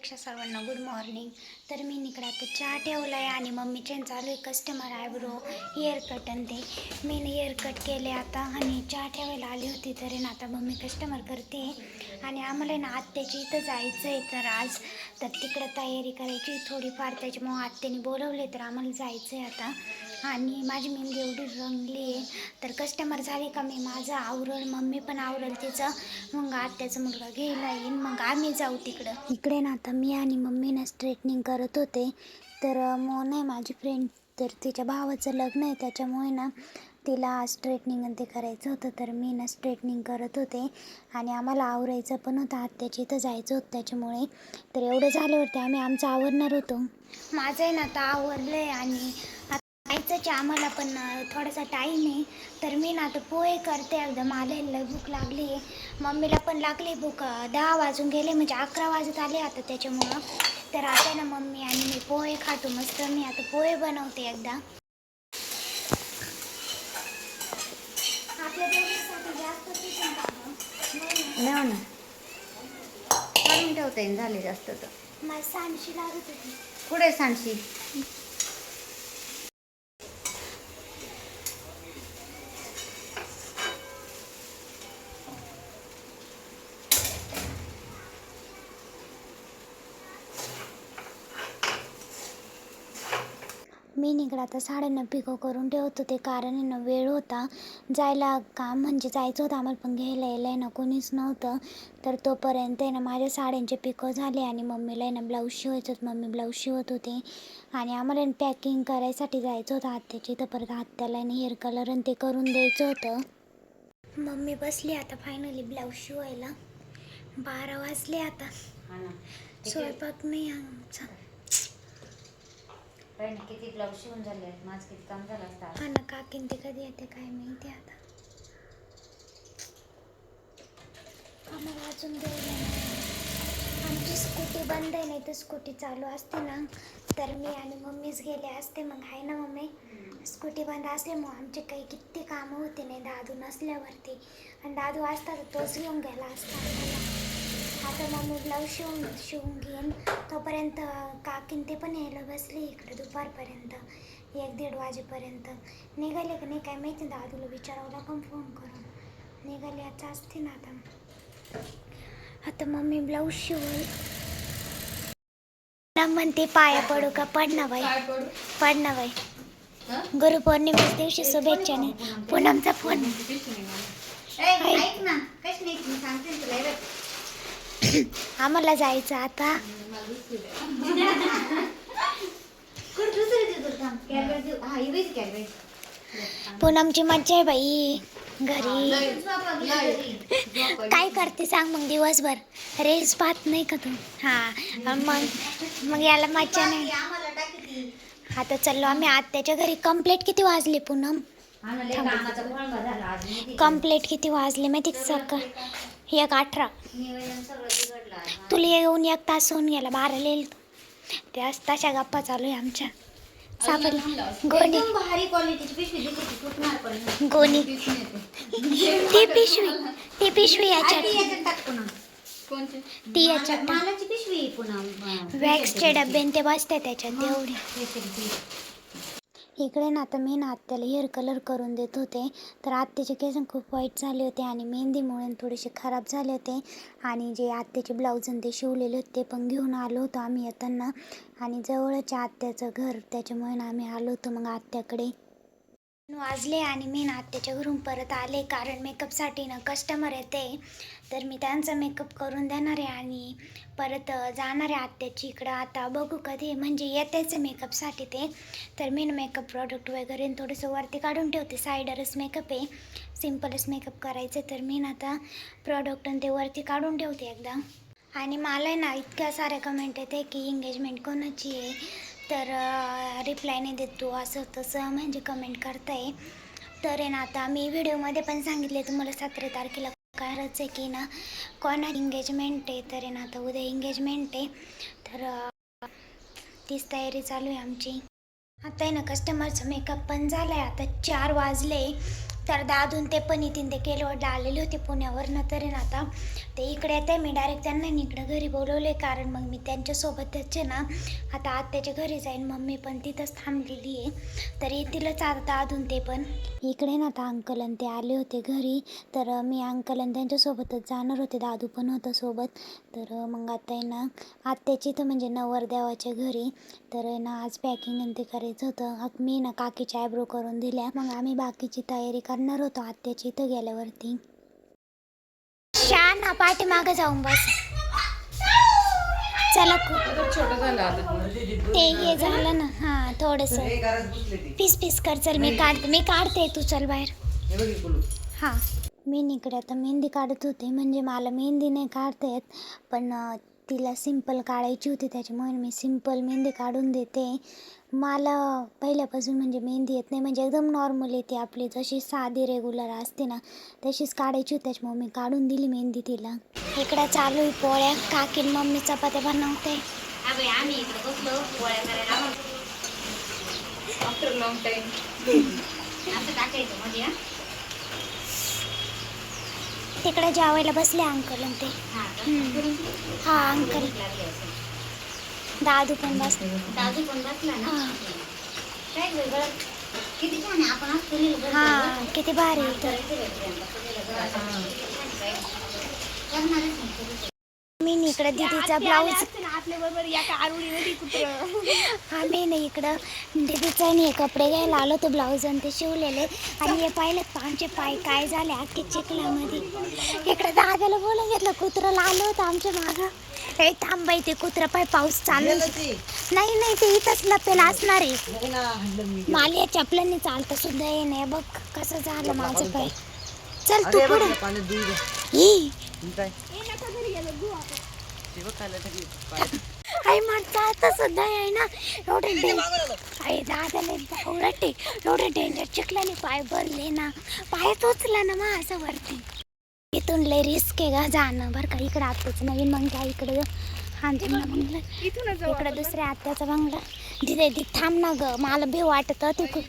शुभेच्छा सर्वांना good morning तर मी इकडे आता चहा ठेवला आहे आणि मम्मीच्या चालू आहे कस्टमर आयब्रो हेअर कट आणि ते. मी हेअर कट केले आता आणि चहा ठेवायला आली होती तरी ना आता मम्मी कस्टमर करते. आणि आम्हाला ना आत्याची इथं जायचं आहे तर आज. तर तिकडं तयारी करायची थोडीफार त्याच्यामुळं आत्याने बोलवले तर आम्हाला जायचं आहे आता. आणि माझी मेहंदी एवढी रंगली आहे. तर कस्टमर झाले का मी? माझं आवरल मम्मी पण आवरल तिचं. मग आत्याचा मुलगा घ्यायला येईन. मग आम्ही जाऊ तिकडं. इकडे ना आता मी आणि मम्मी ना स्ट्रेटनिंग करत होते. तर मोन आहे माझी फ्रेंड तर तिच्या भावाचं लग्न आहे. त्याच्यामुळे ना तिला स्ट्रेटनिंग ते करायचं होतं. तर मी ना स्ट्रेटनिंग करत होते. आणि आम्हाला आवरायचं पण होतं. आत्याच्या इथं जायचं होतं त्याच्यामुळे. तर एवढं झाल्यावरती आम्ही आमचं आवरणार होतो. माझं आहे ना आता आवरलं आहे आणि जायचंच आम्हाला पण थोडासा टाईम आहे तर मी ना आता पोहे करते. एकदा मला लय भूक लागली आहे. मम्मीला पण लागली भूक. दहा वाजून गेले म्हणजे अकरा वाजत आले आता त्याच्यामुळं. तर आता ना मम्मी आणि मी पोहे खातो मस्त. मी आता पोहे बनवते एकदा. आपल्या दोघींसाठी जास्त चिकन टाकू. नाही ना. नाही ना काढून ठेवता येईल झाले जास्त तर. मला सांडशी लागत होती. पुढे सांडशी? मी निघाला आता साड्यांना पिको करून ठेवत. होते कारण आहे ना वेळ होता. जायला काम म्हणजे जायचं होतं आम्हाला पण घ्यायला यायला आहे ना कोणीच नव्हतं. तर तोपर्यंत आहे ना माझ्या साड्यांचे पिको झाले आणि मम्मीला आहे ना ब्लाऊज शिवायचं होतं. मम्मी ब्लाऊज शिवत होते. आणि आम्हाला पॅकिंग करायसाठी जायचं होतं आत्याची तर परत आत्याला आणि हेअर कलर आणि ते करून द्यायचं होतं. मम्मी बसली आता फायनली ब्लाऊज शिवायला. बारा वाजले आता. स्वयंपाक नाही आमचा. किती ब्लाऊज शिवून झाले आहेत? माझं किती काम झालं असतं हा ना काकीन ते कधी येते काय माहिती आता. आम्हाला अजून वेळ नाही. आमची स्कूटी बंद आहे नाही तर स्कूटी चालू असते ना. तर मी आणि मम्मीच गेले असते मग आहे ना मम्मी? स्कूटी बंद असल्यामुळे आमचे काही किती कामं होते नाही दादू नसल्यावरती. आणि दादू असता तर तोच घेऊन गेला असता. आम्हाला. आता मम्मी ब्लाऊज शिवून शिवून घेईन. तोपर्यंत काकीन ते पण यायला बसले इकडे दुपारपर्यंत. एक दीड वाजेपर्यंत. निघाले का नाही काय माहिती दादूला विचारावं लागून फोन करून. निघाले आता असते ना आता. आता मम्मी ब्लाऊज शिवल. ना म्हणते पाया पडू का? पड ना बाई. पड? ना बाई. गुरुपौर्णिमेच्या दिवशी शुभेच्छा नाही. पूनमचा फोन ऐक ना. कशी नाही मी सांगते तुला. आम्हाला जायचं आता. पूनमची मज्जा आहे बाई घरी. काय करते सांग मग दिवसभर रील्स पाहत नाही का तू हा मग मग याला मज्जा नाही. आता चाललो आम्ही आत्याच्या घरी कंप्लेट किती वाजले पूनम? कंप्लेट किती वाजले माहिती सकाळ एक अठरा. तुला येऊन एक तास होऊन गेला बारा लिहिल त्याच तशा गप्पा चालू आहे आमच्या. सापडला. गोणी. ती. गोणी. ती पिशवी ती पिशवी. ती याच्यात. ती याच्यात. वॅक्सचे डबे आणि ते बसते त्याच्यात हा. इकडे ना आता मी ना आत्याला हेअर कलर करून देत होते. तर आत्याचे केस खूप वाईट झाले होते आणि मेहंदीमुळे थोडेसे खराब झाले होते. आणि जे आत्याचे ब्लाऊज आणि ते शिवलेले होते ते पण घेऊन आलो होतो आम्ही येताना. आणि जवळच्या आत्याचं घर त्याच्यामुळे आम्ही आलो होतो मग आत्याकडे. वाजले आणि मी ना आत्याच्या घरून परत आले कारण मेकअपसाठी ना कस्टमर येते. तर मी त्यांचा मेकअप करून देणार आहे आणि परत जाणार आहे आत्याची इकडं. आता बघू कधी म्हणजे येतेच मेकअपसाठी ते. तर मी ना मेकअप प्रॉडक्ट वगैरे थोडंसं वरती काढून ठेवते. सायडरच मेकअप आहे. सिम्पलच मेकअप करायचं. तर मी ना आता प्रॉडक्ट आणि ते वरती काढून ठेवते एकदा. आणि मला ना इतक्या साऱ्या कमेंट येते की एंगेजमेंट कोणाची आहे? तर रिप्लाय नाही तू. असं तसं म्हणजे कमेंट करताय. तर आहे ना आता मी व्हिडिओमध्ये पण सांगितले तुम्हाला सतरा तारखेला करायचं आहे की ना कोणा एंगेजमेंट आहे. तर आहे ना आता उद्या एंगेजमेंट आहे. तर तीच तयारी चालू आहे आमची. आता आहे ना कस्टमरचा मेकअप पण झाला आहे आता चार वाजले. तर दादून ते पण इथून ते केलवडला आलेले होते पुण्यावरनं. तरी ना आता ते इकडे येते मी डायरेक्ट त्यांना इकडं घरी बोलवले कारण मग मी त्यांच्यासोबतच आहे ना आता आत्याच्या घरी जाईन मम्मी पण तिथंच थांबलेली आहे. तर येतीलच आता दादून ते पण. इकडे ना आता अंकल आणि ते आले होते घरी. तर मी अंकल आणि त्यांच्यासोबतच जाणार होते दादू पण होतं सोबत. तर मग आता आहे ना आत्याची तर म्हणजे नवरदेवाच्या घरी. तर आहे ना आज पॅकिंग आणि ते करायचं होतं. मी ना काकीच्या आयब्रो करून दिल्या. मग आम्ही बाकीची तयारी करणार होतो आत्याची इथं गेल्यावरती. शान पाठीमागं जाऊन बस. चला ते हे झालं ना हां थोडंसं. पीस पीस कर चल मी काढते मी काढते तू चल बाहेर. हां. मी इकडे आता मेहंदी काढत होते म्हणजे मला मेहंदी नाही काढता येत पण तिला सिंपल काढायची होती त्याच्यामुळे मी सिंपल मेहंदी काढून देते. मला पहिल्यापासून म्हणजे मेहंदी येत नाही म्हणजे एकदम नॉर्मल येते आपली. जशी साधी रेग्युलर असते ना तशीच काढायची होती त्याच्यामुळे मी काढून दिली मेहंदी तिला. इकडं चालू आहे पोळ्या. काकी आणि मम्मी चपात्या बनवते. आम्ही इकडे बसलो पोळ्या करायला तिकडे जेवायला बसले अंकल ते. हा. हा अंकल. दादू पण बसले. दादू पण बसला हा. किती भारी नाही नी इकडं दीदीचा ब्लाऊज आम्ही ना इकडं. दीदीचा आणि हे कपडे घ्यायला आलो तो ब्लाऊज आणि ते शिवलेले. आणि हे पाहिलं आमचे पाय काय झाले अख्खे चिखलामध्ये. इकडे दादाला बोलून घेतलं कुत्रं आलं होतं आमच्या मागं. हे थांबाय ते कुत्रं पाय पाऊस चालू आहे. नाही नाही ते इथंच लपेल असणार आहे. मला या चपलांनी चालतं सुद्धा ये नाही बघ कसं झालं माझं पाय. चल तू पुढे. आई म्हणता आता सुद्धा आहे ना एवढे डेंजर आई एवढे डेंजर चिखलाने पाय भरले ना. पाय ना मग असं वरती. इथून लय रिस्क आहे का जाणं. बरं का इकडं आत्ताच नवीन मग त्या इकडं बंगला. इकडं दुसऱ्या आत्याचा बंगला. ती थांब ना ग. मला भी वाटत तिकडं